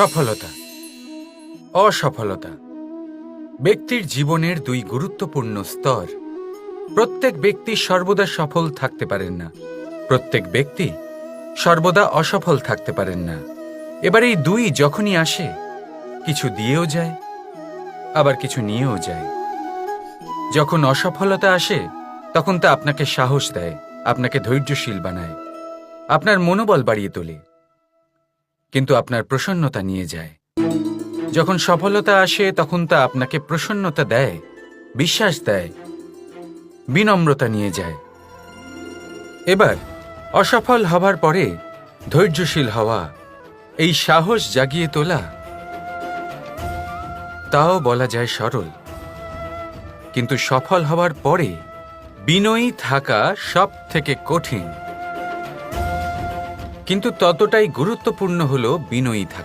সফলতা। অসফলতা। ব্যক্তির জীবনের দুই গুরুত্বপূর্ণ স্তর। প্রত্যেক ব্যক্তি সর্বদা সফল থাকতে পারেন না। প্রত্যেক ব্যক্তি সর্বদা অসফল থাকতে পারেন না। এবার এই দুই যখনই আসে, কিছু দিয়েও যায়, আবার কিছু নিয়েও যায়। যখন অসফলতা আসে, তখন তা আপনাকে সাহস দেয়, আপনাকে ধৈর্যশীল বানায়, আপনার মনোবল বাড়িয়ে তোলে। কিন্তু আপনার প্রসন্নতা নিয়ে যায়। যখন সফলতা আসে, তখন তা আপনাকে প্রসন্নতা দেয়, বিশ্বাস দেয়, বিনম্রতা নিয়ে যায়। এবার, অসফল হবার পরে ধৈর্যশীল হওয়া, এই সাহস জাগিয়ে তোলা, তাও বলা যায় সরল। কিন্তু সফল হওয়ার পরে বিনয়ী থাকা সব থেকে কঠিন। কিন্তু ততটাই গুরুত্বপূর্ণ হল বিনয়ী থাকা।